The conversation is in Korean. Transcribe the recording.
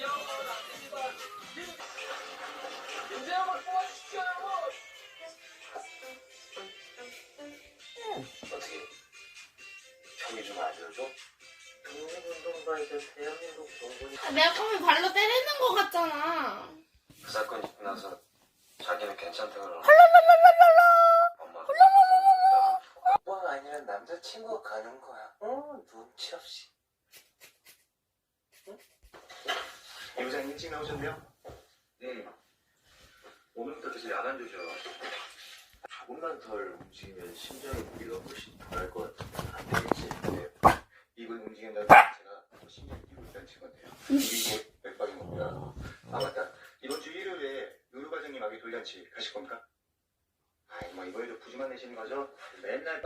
영원한 이발 이제 대한민국 아, 내가 그러면 발로 때리는 거 같잖아. 그 사건이 있고 나서 자기는 괜찮다고 엄마가 오빠가 아니면 남자친구가 가는 거야 어 눈치 없이 이 부장님 일찍 나오셨네요? 응. 오늘부터 계속 야단 주셔. 조금만 덜 움직이면 심장에 무리가 훨씬 덜할 것 같은데 안 되겠지? 네. 입을 움직인다는 자체가 심장이 뛰고 있다는. 이게 맥박인 겁니다. 아 맞다. 이번 주 일요일에 요요 과장님 아기 돌잔치 가실 겁니까? 아이 뭐 이번에도 부지만 내시는 거죠? 맨날